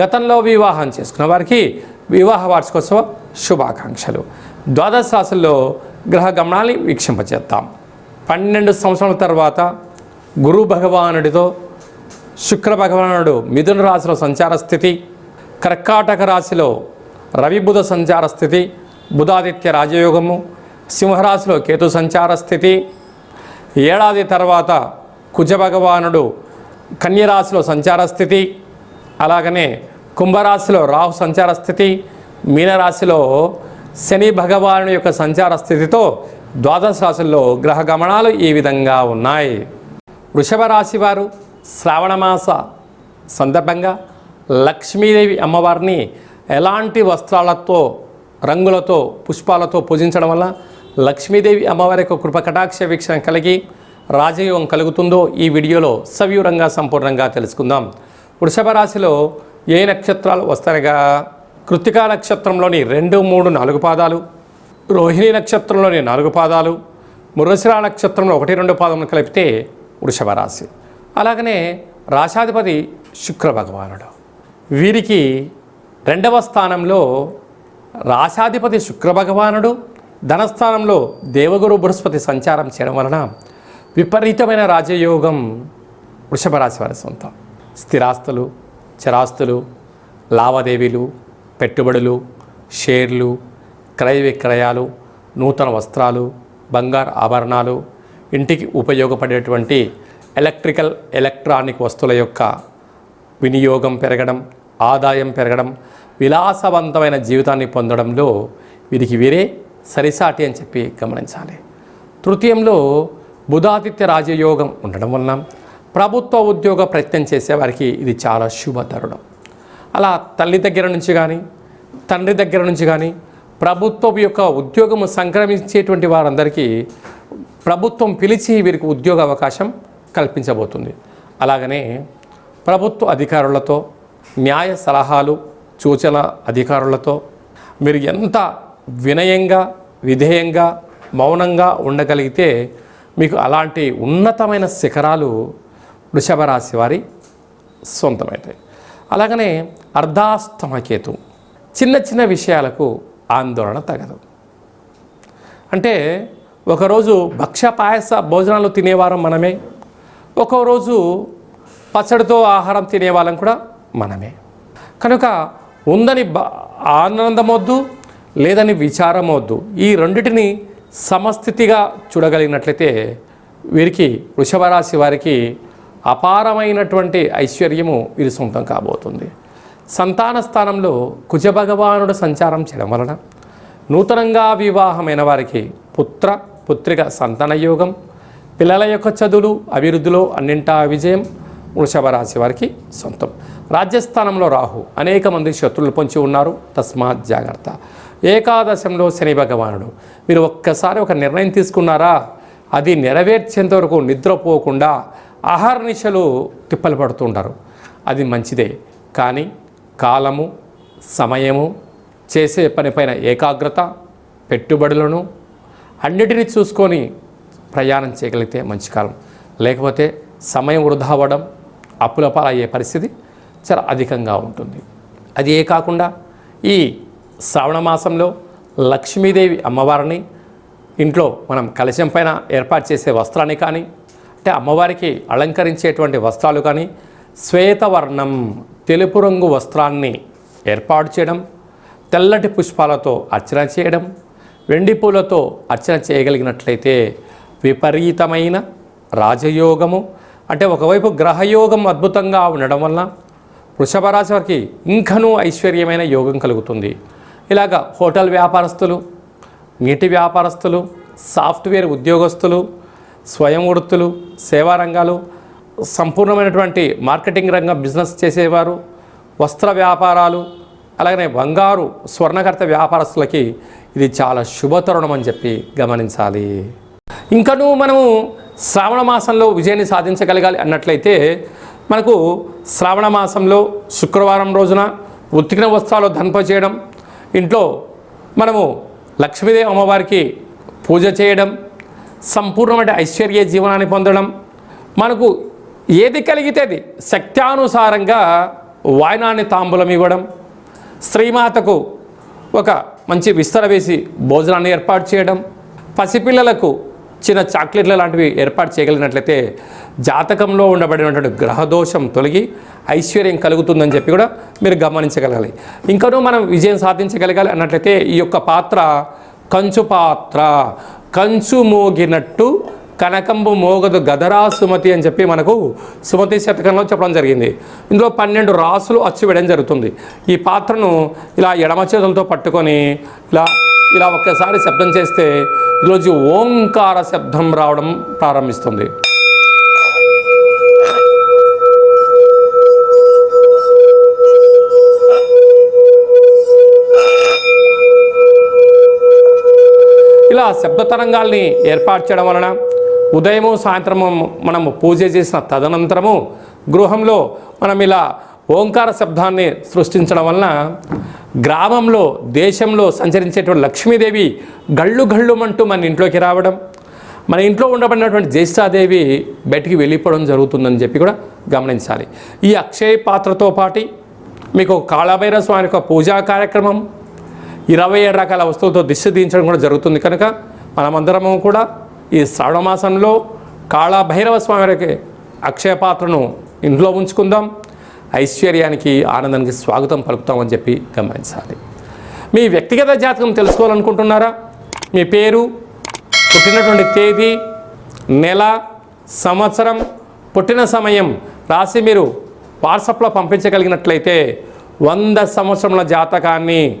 గతంలో వివాహం చేసుకున్న వారికి వివాహ వార్షికోత్సవ శుభాకాంక్షలు. ద్వాదశ రాశుల్లో గ్రహ గమనాన్ని వీక్షింపచేద్దాం. పన్నెండు సంవత్సరాల తర్వాత గురు భగవానుడితో శుక్ర భగవానుడు మిథున రాశిలో సంచార స్థితి కర్కాటక రాశిలో రవిబుధ సంచార స్థితి బుధాదిత్య రాజయోగము సింహరాశిలో కేతు సంచార స్థితి ఏడాది తర్వాత కుజ భగవానుడు కన్యరాశిలో సంచార స్థితి అలాగనే కుంభరాశిలో రాహు సంచార స్థితి మీనరాశిలో శని భగవాను యొక్క సంచార స్థితితో ద్వాదశ రాశుల్లో గ్రహ గమనాలు ఈ విధంగా ఉన్నాయి. వృషభ రాశి వారు శ్రావణమాస సందర్భంగా లక్ష్మీదేవి అమ్మవారిని ఎలాంటి వస్త్రాలతో రంగులతో పుష్పాలతో పూజించడం వల్ల లక్ష్మీదేవి అమ్మవారి యొక్క కృప కటాక్ష వీక్షణ కలిగి రాజయోగం కలుగుతుందో ఈ వీడియోలో సవివరంగా సంపూర్ణంగా తెలుసుకుందాం. వృషభ రాశిలో ఏ నక్షత్రాలు వస్తాయగా కృతికా నక్షత్రంలోని రెండు మూడు నాలుగు పాదాలు రోహిణి నక్షత్రంలోని నాలుగు పాదాలు మృగశిర నక్షత్రంలో ఒకటి రెండు పాదములు కలిపితే వృషభ రాశి. అలాగనే రాశాధిపతి శుక్ర భగవానుడు. వీరికి రెండవ స్థానంలో రాశాధిపతి శుక్ర భగవానుడు ధనస్థానంలో దేవగురు బృహస్పతి సంచారం చేయడం వలన విపరీతమైన రాజయోగం వృషభ రాశి వారి సొంతం. స్థిరాస్తులు చరాస్తులు లావాదేవీలు పెట్టుబడులు షేర్లు క్రయ విక్రయాలు నూతన వస్త్రాలు బంగారు ఆభరణాలు ఇంటికి ఉపయోగపడేటువంటి ఎలక్ట్రికల్ ఎలక్ట్రానిక్ వస్తువుల యొక్క వినియోగం పెరగడం ఆదాయం పెరగడం విలాసవంతమైన జీవితాన్ని పొందడంలో వీరికి వీరే సరిసాటి అని చెప్పి గమనించాలి. తృతీయంలో బుధాదిత్య రాజయోగం ఉండడం వలన ప్రభుత్వ ఉద్యోగ ప్రయత్నం చేసేవారికి ఇది చాలా శుభతరుణం. అలా తల్లి దగ్గర నుంచి కానీ తండ్రి దగ్గర నుంచి కానీ ప్రభుత్వం యొక్క ఉద్యోగము సంక్రమించేటువంటి వారందరికీ ప్రభుత్వం పిలిచి వీరికి ఉద్యోగ అవకాశం కల్పించబోతుంది. అలాగనే ప్రభుత్వ అధికారులతో న్యాయ సలహాలు సూచన అధికారులతో మీరు ఎంత వినయంగా విధేయంగా మౌనంగా ఉండగలిగితే మీకు అలాంటి ఉన్నతమైన శిఖరాలు వృషభ రాశి వారి సొంతమవుతాయి అలాగనే అర్ధాస్తమకేతు చిన్న చిన్న విషయాలకు ఆందోళన తగదు. అంటే ఒకరోజు భక్ష పాయస భోజనాలు తినేవారం మనమే ఒక్కో రోజు పచ్చడితో ఆహారం తినేవాళ్ళం కూడా మనమే. కనుక ఉందని ఆనందమొద్దు లేదని విచారం వద్దు ఈ రెండిటిని సమస్థితిగా చూడగలిగినట్లయితే వీరికి వృషభ రాశి వారికి అపారమైనటువంటి ఐశ్వర్యము వీరి సొంతం కాబోతుంది. సంతాన స్థానంలో కుజభగవానుడు సంచారం చేయడం వలన నూతనంగా వివాహమైన వారికి పుత్ర పుత్రిక సంతాన యోగం పిల్లల యొక్క చదువులు అభివృద్ధిలో అన్నింటా విజయం వృషభ రాశి వారికి సొంతం. రాజ్యస్థానంలో రాహు అనేక మంది శత్రులు పొంచి ఉన్నారు. తస్మాత్ జాగ్రత్త. ఏకాదశంలో శని భగవానుడు. మీరు ఒక్కసారి ఒక నిర్ణయం తీసుకున్నారా? అది నెరవేర్చేంత వరకు నిద్రపోకుండా అహర్నిశలు తిప్పలు పడుతుంటారు. అది మంచిదే. కానీ కాలము సమయము చేసే పనిపైన ఏకాగ్రత పెట్టుబడులను అన్నిటినీ చూసుకొని ప్రయాణం చేయగలిగితే మంచి కాలం. లేకపోతే సమయం వృధా అవ్వడం అప్పుల పాలయ్యే పరిస్థితి చాలా అధికంగా ఉంటుంది. అది ఏ కాకుండా ఈ శ్రావణ మాసంలో లక్ష్మీదేవి అమ్మవారిని ఇంట్లో మనం కలశం పైన ఏర్పాటు చేసే వస్త్రాన్ని కానీ అంటే అమ్మవారికి అలంకరించేటువంటి వస్త్రాలు కానీ శ్వేతవర్ణం తెలుపు రంగు వస్త్రాన్ని ఏర్పాటు చేయడం తెల్లటి పుష్పాలతో అర్చన చేయడం వెండి పూలతో అర్చన చేయగలిగినట్లయితే విపరీతమైన రాజయోగము. అంటే ఒకవైపు గ్రహయోగం అద్భుతంగా ఉండడం వలన వృషభ రాశి వారికి ఇంకనూ ఐశ్వర్యమైన యోగం కలుగుతుంది. ఇలాగ హోటల్ వ్యాపారస్తులు నీటి వ్యాపారస్తులు సాఫ్ట్వేర్ ఉద్యోగస్తులు స్వయం వృత్తులు సేవా రంగాలు సంపూర్ణమైనటువంటి మార్కెటింగ్ రంగం బిజినెస్ చేసేవారు వస్త్ర వ్యాపారాలు అలాగనే బంగారు స్వర్ణకర్త వ్యాపారస్తులకి ఇది చాలా శుభతరుణం అని చెప్పి గమనించాలి. ఇంకనూ మనము శ్రావణ మాసంలో విజయాన్ని సాధించగలగాలి అన్నట్లయితే మనకు శ్రావణ మాసంలో శుక్రవారం రోజున ఉతికిన వస్త్రాలు ధన్ప చేయడం ఇంట్లో మనము లక్ష్మీదేవి అమ్మవారికి పూజ చేయడం సంపూర్ణమైన ఐశ్వర్య జీవనాన్ని పొందడం. మనకు ఏది కలిగితే అది శక్త్యానుసారంగా వాయనాన్ని తాంబూలం ఇవ్వడం. శ్రీమాతకు ఒక మంచి విస్తర వేసి భోజనాన్ని ఏర్పాటు చేయడం. పసిపిల్లలకు చిన్న చాక్లెట్ల లాంటివి ఏర్పాటు చేయగలిగినట్లయితే జాతకంలో ఉండబడినటువంటి గ్రహదోషం తొలగి ఐశ్వర్యం కలుగుతుందని చెప్పి కూడా మీరు గమనించగలగాలి. ఇంకనూ మనం విజయం సాధించగలగాలి అన్నట్లయితే ఈ యొక్క పాత్ర కంచు పాత్ర. కంచు మోగినట్టు కనకంబు మోగదు గదరా సుమతి అని చెప్పి మనకు సుమతి శతకంలో చెప్పడం జరిగింది. ఇందులో పన్నెండు రాసులు అచ్చు వేయడం జరుగుతుంది. ఈ పాత్రను ఇలా ఎడమ చేతులతో పట్టుకొని ఇలా ఇలా ఒక్కసారి శబ్దం చేస్తే ఈరోజు ఓంకార శబ్దం రావడం ప్రారంభిస్తుంది. ఇలా శబ్ద తరంగాల్ని ఏర్పాటు చేయడం వలన ఉదయము సాయంత్రము మనము పూజ చేసిన తదనంతరము గృహంలో మనం ఇలా ఓంకార శబ్దాన్ని సృష్టించడం వలన గ్రామంలో దేశంలో సంచరించేటువంటి లక్ష్మీదేవి గళ్ళు గళ్ళుమంటూ మన ఇంట్లోకి రావడం మన ఇంట్లో ఉండబడినటువంటి జ్యేష్ఠాదేవి బయటికి వెళ్ళిపోవడం జరుగుతుందని చెప్పి కూడా గమనించాలి. ఈ అక్షయ పాత్రతో పాటి మీకు కాళభైర స్వామి యొక్క పూజా కార్యక్రమం ఇరవై ఏడు రకాల వస్తువులతో దిష్టి దించడం కూడా జరుగుతుంది. కనుక మనమందరము కూడా ఈ శ్రావణ మాసంలో కాళభైరవ స్వామి వారికి అక్షయ పాత్రను ఇంట్లో ఉంచుకుందాం. ఐశ్వర్యానికి ఆనందానికి స్వాగతం పలుకుతామని చెప్పి గమనించాలి. మీ వ్యక్తిగత జాతకం తెలుసుకోవాలనుకుంటున్నారా? మీ పేరు పుట్టినటువంటి తేదీ నెల సంవత్సరం పుట్టిన సమయం రాసి మీరు వాట్సాప్లో పంపించగలిగినట్లయితే వంద సంవత్సరముల జాతకాన్ని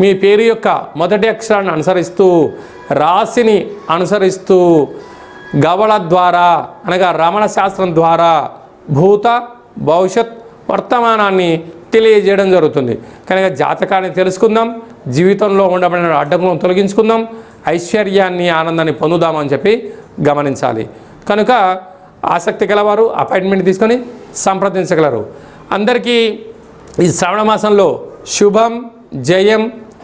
మీ పేరు యొక్క మొదటి అక్షరాన్ని అనుసరిస్తూ రాశిని అనుసరిస్తూ గవళ ద్వారా అనగా రమణ శాస్త్రం ద్వారా భూత భవిష్యత్ వర్తమానాన్ని తెలియజేయడం జరుగుతుంది. కనుక జాతకాన్ని తెలుసుకుందాం జీవితంలో ఉండబడిన అడ్డంకులను తొలగించుకుందాం ఐశ్వర్యాన్ని ఆనందాన్ని పొందుదామని చెప్పి గమనించాలి. కనుక ఆసక్తి గలవారు అపాయింట్మెంట్ తీసుకొని సంప్రదించగలరు. అందరికీ ఈ శ్రావణ మాసంలో శుభం జయం